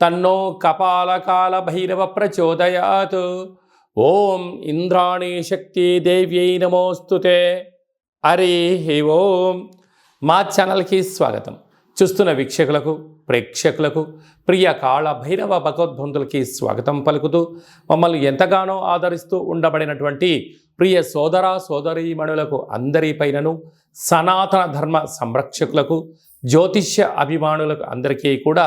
తన్నో కపాలకాల భైరవ ప్రచోదయాత్ ఓం ఇంద్రాణి శక్తి దేవ్యై నమోస్తుతే హరి ఓం. మా ఛానల్కి స్వాగతం. చూస్తున్న వీక్షకులకు ప్రేక్షకులకు ప్రియ కాళ భైరవ భగవద్బంధులకి స్వాగతం పలుకుతూ మమ్మల్ని ఎంతగానో ఆదరిస్తూ ఉండబడినటువంటి ప్రియ సోదర సోదరీమణులకు అందరిపైనను సనాతన ధర్మ సంరక్షకులకు జ్యోతిష్య అభిమానులకు అందరికీ కూడా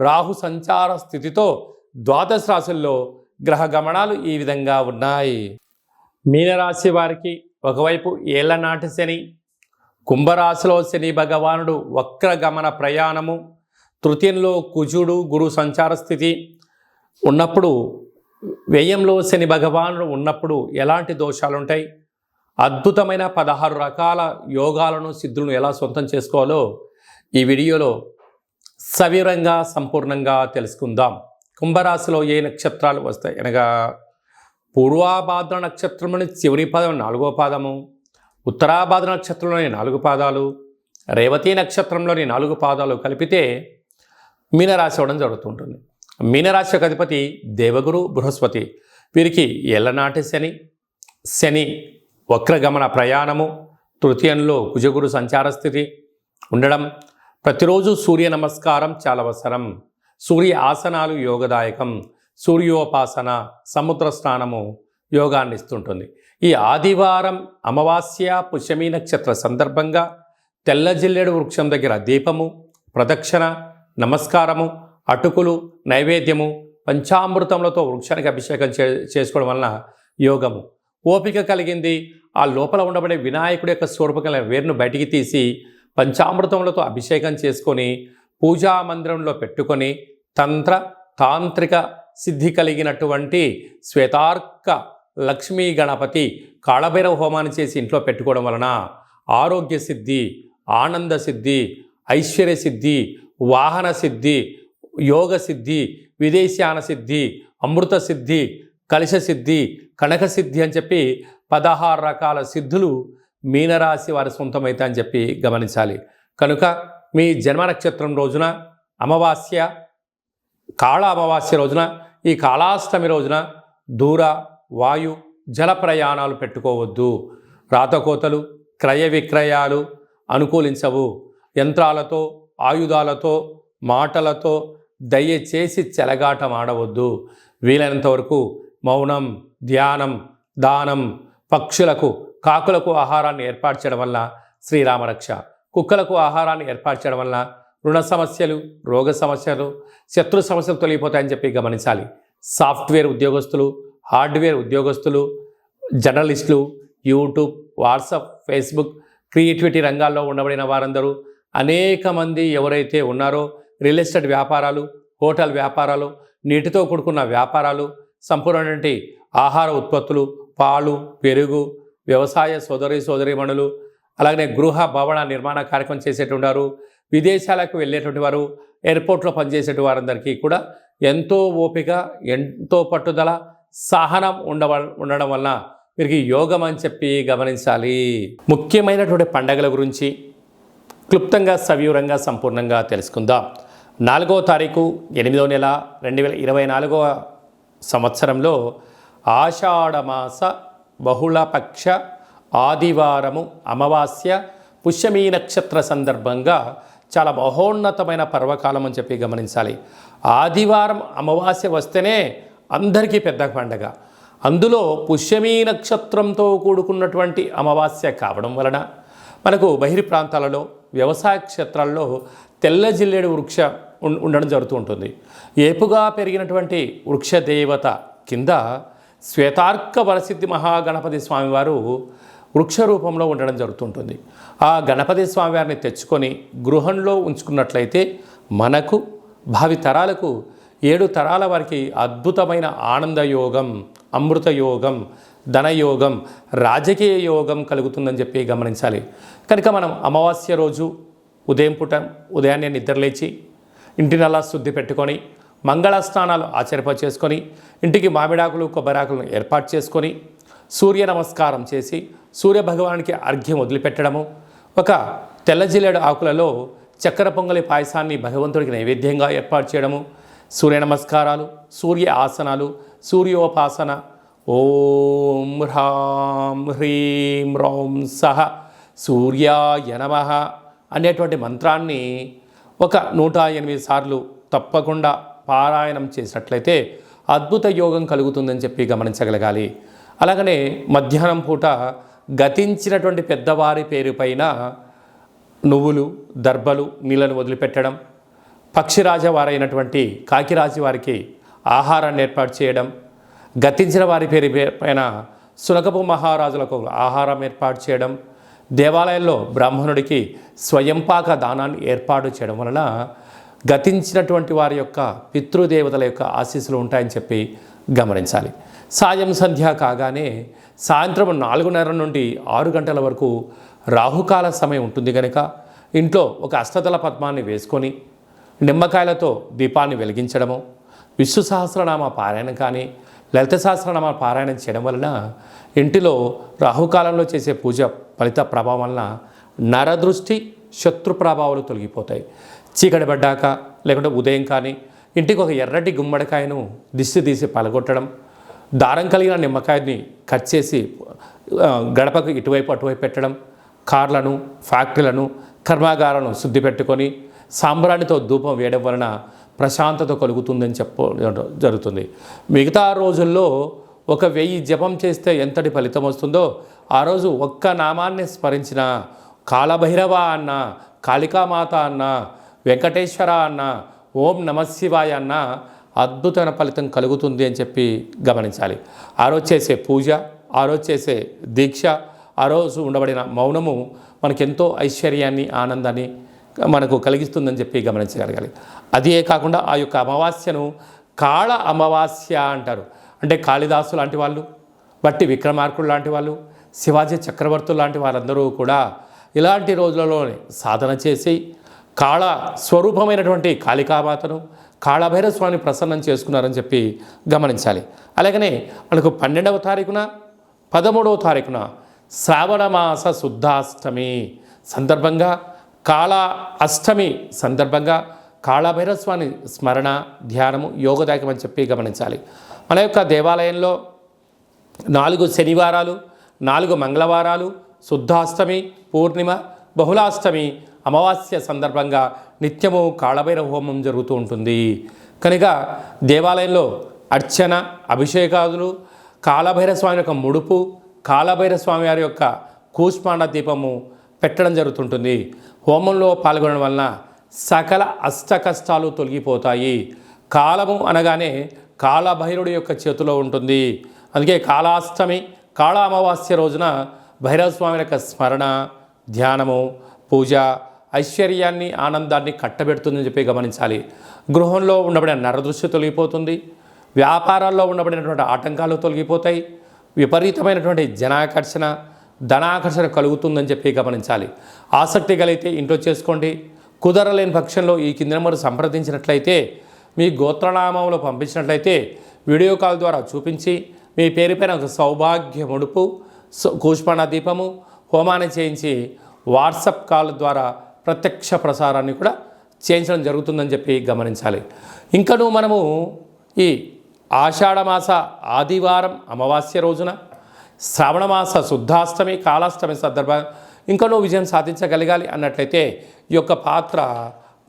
రాహు సంచార స్థితితో ద్వాదశ రాశుల్లో గ్రహ గమనాలు ఈ విధంగా ఉన్నాయి. మీనరాశి వారికి ఒకవైపు ఏళ్ళనాటి శని కుంభరాశిలో శని భగవానుడు వక్రగమన ప్రయాణము తృతీయంలో కుజుడు గురు సంచార స్థితి ఉన్నప్పుడు వ్యయంలో శని భగవానుడు ఉన్నప్పుడు ఎలాంటి దోషాలు ఉంటాయి అద్భుతమైన పదహారు రకాల యోగాలను సిద్ధులను ఎలా సొంతం చేసుకోవాలో ఈ వీడియోలో సవివరంగా సంపూర్ణంగా తెలుసుకుందాం. కుంభరాశిలో ఏ నక్షత్రాలు వస్తాయి? అనగా పూర్వాభాద్ర నక్షత్రంలోని చివరి పాదం నాలుగో పాదము ఉత్తరాభాద్ర నక్షత్రంలోని నాలుగు పాదాలు రేవతి నక్షత్రంలోని నాలుగు పాదాలు కలిపితే మీనరాశి అవడం జరుగుతుంటుంది. మీనరాశి యొక్క అధిపతి దేవగురు బృహస్పతి. వీరికి ఎల్లనాటి శని శని వక్రగమన ప్రయాణము తృతీయంలో కుజగురు సంచార స్థితి ఉండడం ప్రతిరోజు సూర్య నమస్కారం చాలా అవసరం సూర్య ఆసనాలు యోగదాయకం. సూర్యోపాసన సముద్ర స్నానము యోగాన్ని ఇస్తుంటుంది. ఈ ఆదివారం అమావాస్య పుష్యమి నక్షత్ర సందర్భంగా తెల్ల జిల్లెడు వృక్షం దగ్గర దీపము ప్రదక్షిణ నమస్కారము అటుకులు నైవేద్యము పంచామృతములతో వృక్షానికి అభిషేకం చే చేసుకోవడం వలన యోగము. ఓపిక కలిగింది. ఆ లోపల ఉండబడే వినాయకుడి యొక్క స్వరూపకల వేరును బయటికి తీసి పంచామృతములతో అభిషేకం చేసుకొని పూజా మందిరంలో పెట్టుకొని తంత్ర తాంత్రిక సిద్ధి కలిగినటువంటి శ్వేతార్క లక్ష్మీ గణపతి కాళభైరవ హోమాన్ని చేసి ఇంట్లో పెట్టుకోవడం వలన ఆరోగ్య సిద్ధి ఆనంద సిద్ధి ఐశ్వర్య సిద్ధి వాహన సిద్ధి యోగ సిద్ధి విదేశాన సిద్ధి అమృత సిద్ధి కలశ సిద్ధి కనక సిద్ధి అని చెప్పి పదహారు రకాల సిద్ధులు మీనరాశి వారి సొంతమైతే అని చెప్పి గమనించాలి. కనుక మీ జన్మ నక్షత్రం రోజున అమావాస్య కాళ అమావాస్య రోజున ఈ కాళాష్టమి రోజున దూర వాయు జల ప్రయాణాలు పెట్టుకోవద్దు. రాతకోతలు క్రయ విక్రయాలు అనుకూలించవు. యంత్రాలతో ఆయుధాలతో మాటలతో దయచేసి చెలగాటం ఆడవద్దు. వీలైనంత వరకు మౌనం ధ్యానం దానం పక్షులకు కాకులకు ఆహారాన్ని ఏర్పాటు చేయడం వల్ల శ్రీరామరక్ష. కుక్కలకు ఆహారాన్ని ఏర్పాటు చేయడం వల్ల రుణ సమస్యలు రోగ సమస్యలు శత్రు సమస్యలు తొలగిపోతాయని చెప్పి గమనించాలి. సాఫ్ట్వేర్ ఉద్యోగస్తులు హార్డ్వేర్ ఉద్యోగస్తులు జర్నలిస్టులు యూట్యూబ్ వాట్సాప్ ఫేస్బుక్ క్రియేటివిటీ రంగాల్లో ఉండబడిన వారందరూ అనేక మంది ఎవరైతే ఉన్నారో రియల్ ఎస్టేట్ వ్యాపారాలు హోటల్ వ్యాపారాలు నీటితో కూడుకున్న వ్యాపారాలు సంపూర్ణటువంటి ఆహార ఉత్పత్తులు పాలు పెరుగు వ్యవసాయ సోదరి సోదరిమణులు అలాగనే గృహ భవన నిర్మాణ కార్యక్రమం చేసేటువంటి విదేశాలకు వెళ్ళేటువంటి వారు ఎయిర్పోర్ట్లో పనిచేసేటువంటి వారందరికీ కూడా ఎంతో ఓపిక ఎంతో పట్టుదల సహనం ఉండవ ఉండడం వలన వీరికి యోగం అని చెప్పి గమనించాలి. ముఖ్యమైనటువంటి పండగల గురించి క్లుప్తంగా సవివరంగా సంపూర్ణంగా తెలుసుకుందాం. నాలుగవ తారీఖు ఎనిమిదవ నెల రెండు వేల ఇరవై నాలుగవ సంవత్సరంలో ఆషాఢమాస బహుళపక్ష ఆదివారము అమావాస్య పుష్యమీ నక్షత్ర సందర్భంగా చాలా మహోన్నతమైన పర్వకాలం అని చెప్పి గమనించాలి. ఆదివారం అమావాస్య వస్తేనే అందరికీ పెద్ద పండగ. అందులో పుష్యమీ నక్షత్రంతో కూడుకున్నటువంటి అమావాస్య కావడం వలన మనకు బహిరి ప్రాంతాలలో వ్యవసాయ క్షేత్రాల్లో తెల్ల జిల్లేడు వృక్ష ఉం- ఉండడం జరుగుతూ ఉంటుంది. ఏపుగా పెరిగినటువంటి వృక్ష దేవత కింద శ్వేతార్క వరసిద్ధి మహాగణపతి స్వామివారు వృక్ష రూపంలో ఉండడం జరుగుతుంటుంది. ఆ గణపతి స్వామివారిని తెచ్చుకొని గృహంలో ఉంచుకున్నట్లయితే మనకు భావి తరాలకు ఏడు తరాల వారికి అద్భుతమైన ఆనందయోగం అమృతయోగం ధనయోగం రాజకీయ యోగం కలుగుతుందని చెప్పి గమనించాలి. కనుక మనం అమావాస్య రోజు ఉదయం పూట ఉదయాన్నే నిద్రలేచి ఇంటినల్లా శుద్ధి పెట్టుకొని మంగళ స్నానాలు ఆచరింప చేసుకొని ఇంటికి మామిడాకులు కొబ్బరాకులను ఏర్పాటు చేసుకొని సూర్య నమస్కారం చేసి సూర్య భగవానికి అర్ఘ్యం వదిలిపెట్టడము ఒక తెల్లజిల్లెడు ఆకులలో చక్కెర పొంగలి పాయసాన్ని భగవంతుడికి నైవేద్యంగా ఏర్పాటు చేయడము సూర్య నమస్కారాలు సూర్య ఆసనాలు సూర్యోపాసన ఓం హ్రాం హ్రీం రౌం సహ సూర్యాయ నమ అనేటువంటి మంత్రాన్ని ఒక నూట ఎనిమిది సార్లు తప్పకుండా పారాయణం చేసినట్లయితే అద్భుత యోగం కలుగుతుందని చెప్పి గమనించగలగాలి. అలాగనే మధ్యాహ్నం పూట గతించినటువంటి పెద్దవారి పేరు పైన నువ్వులు దర్భలు నీళ్ళను వదిలిపెట్టడం పక్షిరాజ వారైనటువంటి కాకిరాజు వారికి ఆహారాన్ని ఏర్పాటు చేయడం గతించిన వారి పేరు పైన సునకపు మహారాజులకు ఆహారం ఏర్పాటు చేయడం దేవాలయంలో బ్రాహ్మణుడికి స్వయంపాక దానాన్ని ఏర్పాటు చేయడం వలన గతించినటువంటి వారి యొక్క పితృదేవతల యొక్క ఆశీస్సులు ఉంటాయని చెప్పి గమనించాలి. సాయం సంధ్య కాగానే సాయంత్రం నాలుగున్నర నుండి ఆరు గంటల వరకు రాహుకాల సమయం ఉంటుంది కనుక ఇంట్లో ఒక అష్టదళ పద్మాన్ని వేసుకొని నిమ్మకాయలతో దీపాన్ని వెలిగించడము విష్ణు సహస్రనామ పారాయణం కానీ లలిత సహస్రనామ పారాయణం చేయడం వలన ఇంటిలో రాహుకాలంలో చేసే పూజ ఫలిత ప్రభావం వలన నరదృష్టి శత్రు ప్రభావాలు తొలగిపోతాయి. చీకటి పడ్డాక లేకుంటే ఉదయం కానీ ఇంటికి ఒక ఎర్రటి గుమ్మడికాయను దిష్టి తీసి పలగొట్టడం దారం కలిగిన నిమ్మకాయని కట్ చేసి గడపకు ఇటువైపు అటువైపు పెట్టడం కార్లను ఫ్యాక్టరీలను కర్మాగారాలను శుద్ధి పెట్టుకొని సాంబ్రాణితో ధూపం వేయడం వలన ప్రశాంతత కలుగుతుందని చెప్ప జరుగుతుంది. మిగతా రోజుల్లో ఒక వెయ్యి జపం చేస్తే ఎంతటి ఫలితం వస్తుందో ఆ రోజు ఒక్క నామాన్ని స్మరించిన కాలభైరవ అన్న కాళికామాత అన్న వెంకటేశ్వర అన్న ఓం నమశివాయ అన్న అద్భుతమైన ఫలితం కలుగుతుంది అని చెప్పి గమనించాలి. ఆ రోజు చేసే పూజ ఆ రోజు చేసే దీక్ష ఆ రోజు ఉండబడిన మౌనము మనకెంతో ఐశ్వర్యాన్ని ఆనందాన్ని మనకు కలిగిస్తుందని చెప్పి గమనించగలగాలి. అదే కాకుండా ఆ యొక్క అమావాస్యను కాళ అమావాస్య అంటారు. అంటే కాళిదాసు లాంటి వాళ్ళు బట్టి విక్రమార్కుడు లాంటి వాళ్ళు శివాజీ చక్రవర్తులు లాంటి వారందరూ కూడా ఇలాంటి రోజులలోనే సాధన చేసి కాళ స్వరూపమైనటువంటి కాళికామాతను కాళభైరవ స్వామిని ప్రసన్నం చేసుకున్నారని చెప్పి గమనించాలి. అలాగనే మనకు పన్నెండవ తారీఖున పదమూడవ తారీఖున శ్రావణమాస శుద్ధాష్టమి సందర్భంగా కాళ అష్టమి సందర్భంగా కాళభైరవ స్వామి స్మరణ ధ్యానము యోగదాయకం అని చెప్పి గమనించాలి. మన యొక్క దేవాలయంలో నాలుగు శనివారాలు నాలుగు మంగళవారాలు శుద్ధాష్టమి పూర్ణిమ బహుళాష్టమి అమావాస్య సందర్భంగా నిత్యము కాళభైరవ హోమం జరుగుతూ ఉంటుంది. కనుక దేవాలయంలో అర్చన అభిషేకాదులు కాళభైర స్వామి యొక్క ముడుపు కాళభైర స్వామి వారి యొక్క కూష్మాండ దీపము పెట్టడం జరుగుతుంటుంది. హోమంలో పాల్గొనడం వలన సకల అష్ట కష్టాలు తొలగిపోతాయి. కాలము అనగానే కాలభైరుడి యొక్క చేతిలో ఉంటుంది. అందుకే కాళాష్టమి కాళ అమావాస్య రోజున భైరవ స్వామి యొక్క స్మరణ ధ్యానము పూజ ఐశ్వర్యాన్ని ఆనందాన్ని కట్టబెడుతుందని చెప్పి గమనించాలి. గృహంలో ఉండబడిన నరదృష్టి తొలగిపోతుంది. వ్యాపారాల్లో ఉండబడినటువంటి ఆటంకాలు తొలగిపోతాయి. విపరీతమైనటువంటి జనాకర్షణ ధనాకర్షణ కలుగుతుందని చెప్పి గమనించాలి. ఆసక్తి కలిగితే ఇంట్లో చేసుకోండి. కుదరలేని పక్షంలో ఈ కింద నెంబర్ సంప్రదించినట్లయితే మీ గోత్రనామంలో పంపించినట్లయితే వీడియో కాల్ ద్వారా చూపించి మీ పేరుపైన ఒక సౌభాగ్య ముడుపు స- కూష్మాణ దీపము హోమాన్ని చేయించి వాట్సప్ కాల్ ద్వారా ప్రత్యక్ష ప్రసారాన్ని కూడా చేయించడం జరుగుతుందని చెప్పి గమనించాలి. ఇంకను మనము ఈ ఆషాఢమాస ఆదివారం అమావాస్య రోజున శ్రావణమాస శుద్ధాష్టమి కాళాష్టమి సందర్భంగా ఇంకనూ విజయం సాధించగలగాలి అన్నట్లయితే ఈ యొక్క పాత్ర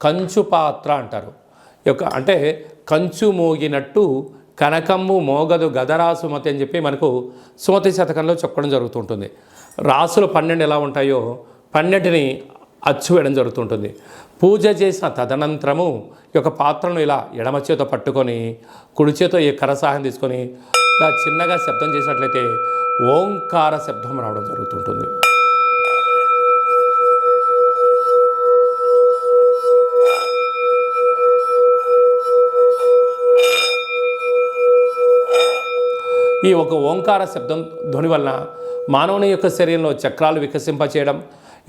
కంచు పాత్ర అంటారు. ఈ యొక్క అంటే కంచు మోగినట్టు కనకమ్ము మోగదు గదరా సుమతి అని చెప్పి మనకు సుమతి శతకంలో చెప్పడం జరుగుతుంటుంది రాసులు పన్నెండు ఎలా ఉంటాయో పన్నెండుని అచ్చు వేయడం జరుగుతుంటుంది. పూజ చేసిన తదనంతరము ఈ యొక్క పాత్రను ఇలా ఎడమ చేతో పట్టుకొని కుడి చేతో ఈ కరసాహం సహాయం తీసుకొని ఇలా చిన్నగా శబ్దం చేసినట్లయితే ఓంకార శబ్దం రావడం జరుగుతుంటుంది. ఈ ఒక ఓంకార శబ్దం ధ్వని వలన మానవుని యొక్క శరీరంలో చక్రాలు వికసింపచేయడం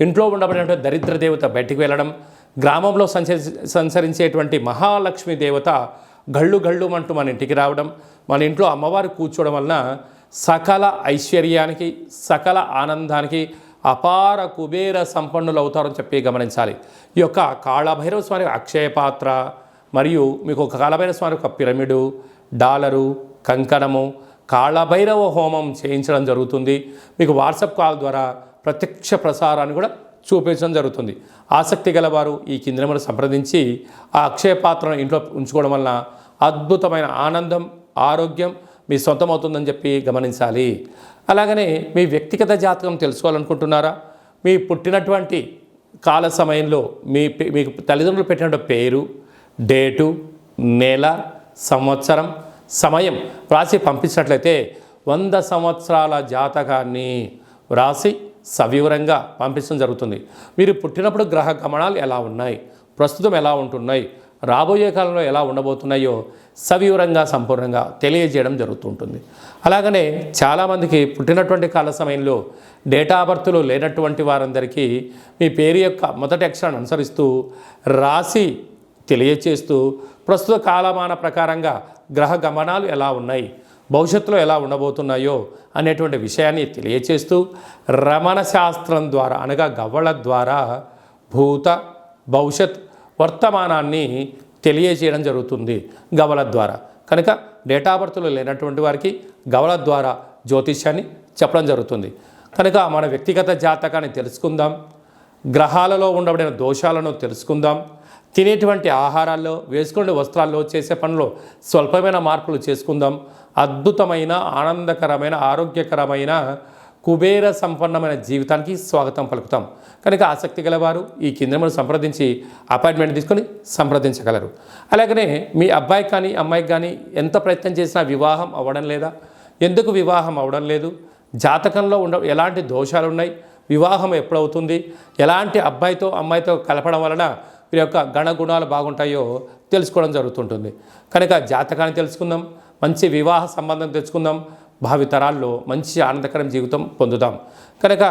ఇంట్లో ఉండబడినటువంటి దరిద్ర దేవత బయటికి వెళ్ళడం గ్రామంలో సంచరి సంచరించేటువంటి మహాలక్ష్మి దేవత గళ్ళు గళ్ళు అంటూ మన ఇంటికి రావడం మన ఇంట్లో అమ్మవారు కూర్చోవడం వలన సకల ఐశ్వర్యానికి సకల ఆనందానికి అపార కుబేర సంపన్నులు అవుతారని చెప్పి గమనించాలి. ఈ యొక్క కాళభైరవ స్వామి అక్షయ పాత్ర మరియు మీకు ఒక కాళభైరవ స్వామి యొక్క పిరమిడు డాలరు కంకణము కాళభైరవ హోమం చేయించడం జరుగుతుంది. మీకు వాట్సాప్ కాల్ ద్వారా ప్రత్యక్ష ప్రసారాన్ని కూడా చూపించడం జరుగుతుంది. ఆసక్తి గలవారు ఈ కింద సంప్రదించి ఆ అక్షయ పాత్రను ఇంట్లో ఉంచుకోవడం వలన అద్భుతమైన ఆనందం ఆరోగ్యం మీ సొంతమవుతుందని చెప్పి గమనించాలి. అలాగనే మీ వ్యక్తిగత జాతకం తెలుసుకోవాలనుకుంటున్నారా? మీ పుట్టినటువంటి కాల సమయంలో మీ పే- మీకు తల్లిదండ్రులు పెట్టినటువంటి పేరు డేటు నెల సంవత్సరం సమయం వ్రాసి పంపించినట్లయితే వంద సంవత్సరాల జాతకాన్ని వ్రాసి సవివరంగా పంపించడం జరుగుతుంది. మీరు పుట్టినప్పుడు గ్రహ గమనాలు ఎలా ఉన్నాయి? ప్రస్తుతం ఎలా ఉంటున్నాయి? రాబోయే కాలంలో ఎలా ఉండబోతున్నాయో సవివరంగా సంపూర్ణంగా తెలియజేయడం జరుగుతుంటుంది. అలాగనే చాలామందికి పుట్టినటువంటి కాల సమయంలో డేటా బర్త్లు లేనటువంటి వారందరికీ మీ పేరు యొక్క మొదటి అక్షరాన్ని అనుసరిస్తూ రాసి తెలియచేస్తూ ప్రస్తుత కాలమాన ప్రకారంగా గ్రహ గమనాలు ఎలా ఉన్నాయి? భవిష్యత్తులో ఎలా ఉండబోతున్నాయో అనేటువంటి విషయాన్ని తెలియచేస్తూ రమణ శాస్త్రం ద్వారా అనగా గవ్వల ద్వారా భూత భవిష్యత్ వర్తమానాన్ని తెలియజేయడం జరుగుతుంది గవల ద్వారా. కనుక డేటా బర్త్లో లేనటువంటి వారికి గవల ద్వారా జ్యోతిష్యాన్ని చెప్పడం జరుగుతుంది. కనుక మన వ్యక్తిగత జాతకాన్ని తెలుసుకుందాం. గ్రహాలలో ఉండబడిన దోషాలను తెలుసుకుందాం. తినేటువంటి ఆహారాల్లో వేసుకునే వస్త్రాల్లో చేసే పనిలో స్వల్పమైన మార్పులు చేసుకుందాం. అద్భుతమైన ఆనందకరమైన ఆరోగ్యకరమైన కుబేర సంపన్నమైన జీవితానికి స్వాగతం పలుకుతాం. కనుక ఆసక్తి గలవారు ఈ కేంద్రమును సంప్రదించి అపాయింట్మెంట్ తీసుకొని సంప్రదించగలరు. అలాగనే మీ అబ్బాయి కానీ అమ్మాయికి కానీ ఎంత ప్రయత్నం చేసినా వివాహం అవ్వడం లేదా? ఎందుకు వివాహం అవ్వడం లేదు? జాతకంలో ఉండ ఎలాంటి దోషాలు ఉన్నాయి వివాహం ఎప్పుడవుతుంది? ఎలాంటి అబ్బాయితో అమ్మాయితో కలపడం వలన వీరి యొక్క గణగుణాలు బాగుంటాయో తెలుసుకోవడం జరుగుతుంటుంది. కనుక జాతకాన్ని తెలుసుకుందాం మంచి వివాహ సంబంధం తెచ్చుకుందాం భావితరాల్లో మంచి ఆనందకరం జీవితం పొందుదాం. కనుక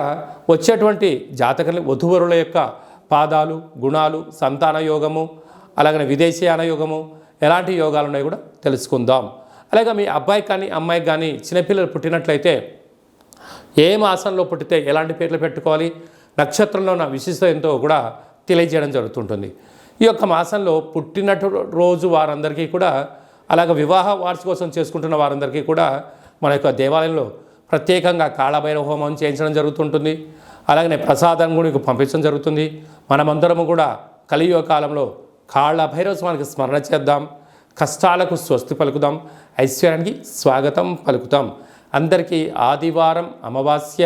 వచ్చేటువంటి జాతకం వధువరుల యొక్క పాదాలు గుణాలు సంతాన యోగము అలాగనే విదేశీయాన యోగము ఎలాంటి యోగాలు ఉన్నాయో కూడా తెలుసుకుందాం. అలాగే మీ అబ్బాయి కానీ అమ్మాయికి కానీ చిన్నపిల్లలు పుట్టినట్లయితే ఏ మాసంలో పుట్టితే ఎలాంటి పేర్లు పెట్టుకోవాలి నక్షత్రంలో ఉన్న విశిష్టత ఎంతో కూడా తెలియజేయడం జరుగుతుంటుంది. ఈ యొక్క మాసంలో పుట్టినటు రోజు వారందరికీ కూడా అలాగే వివాహ వార్షికోత్సవం చేసుకుంటున్న వారందరికీ కూడా మన యొక్క దేవాలయంలో ప్రత్యేకంగా కాళభైరవ హోమం చేయించడం జరుగుతుంటుంది. అలాగనే ప్రసాదం కూడా మీకు పంపించడం జరుగుతుంది. మనమందరము కూడా కలియుగ కాలంలో కాళభైరవ స్వామికి స్మరణ చేద్దాం. కష్టాలకు స్వస్తి పలుకుదాం. ఐశ్వర్యానికి స్వాగతం పలుకుతాం. అందరికీ ఆదివారం అమావాస్య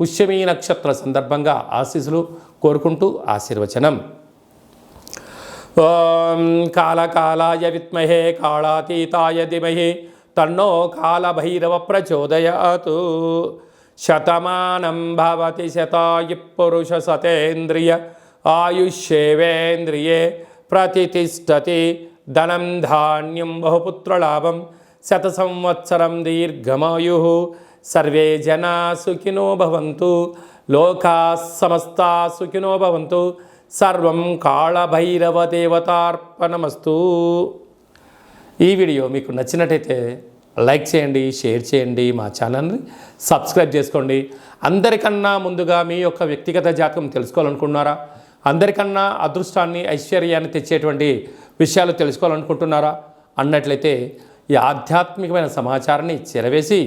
పుష్యమీ నక్షత్ర సందర్భంగా ఆశీస్సులు కోరుకుంటూ ఆశీర్వచనం. ఓం కాలకాలాయ విద్మహే కాళాతీతాయ ధిమహే తన్నో కాలభైరవ ప్రచోదయాతు. శతమానం భవతి శతాయు పురుష సతేంద్రియ ఆయుష్యేవేంద్రియే ప్రతిష్టతి ధనం ధాన్యం బహుపుత్రలాభం శత సంవత్సరం దీర్ఘమాయు. సర్వే జనా సుఖినో భవంతు లోకా సమస్తా సుఖినో భవంతు సర్వం కాళభైరవ దేవతార్పణమస్తు. ఈ వీడియో మీకు నచ్చినట్టయితే లైక్ చేయండి షేర్ చేయండి మా ఛానల్ని సబ్స్క్రైబ్ చేసుకోండి. అందరికన్నా ముందుగా మీ యొక్క వ్యక్తిగత జాతకం తెలుసుకోవాలనుకుంటున్నారా? అందరికన్నా అదృష్టాన్ని ఐశ్వర్యాన్ని తెచ్చేటువంటి విషయాలు తెలుసుకోవాలనుకుంటున్నారా? అన్నట్లయితే ఈ ఆధ్యాత్మికమైన సమాచారాన్ని చెరవేసి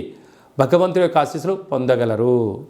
భగవంతుడి యొక్క ఆశీస్సులు పొందగలరు.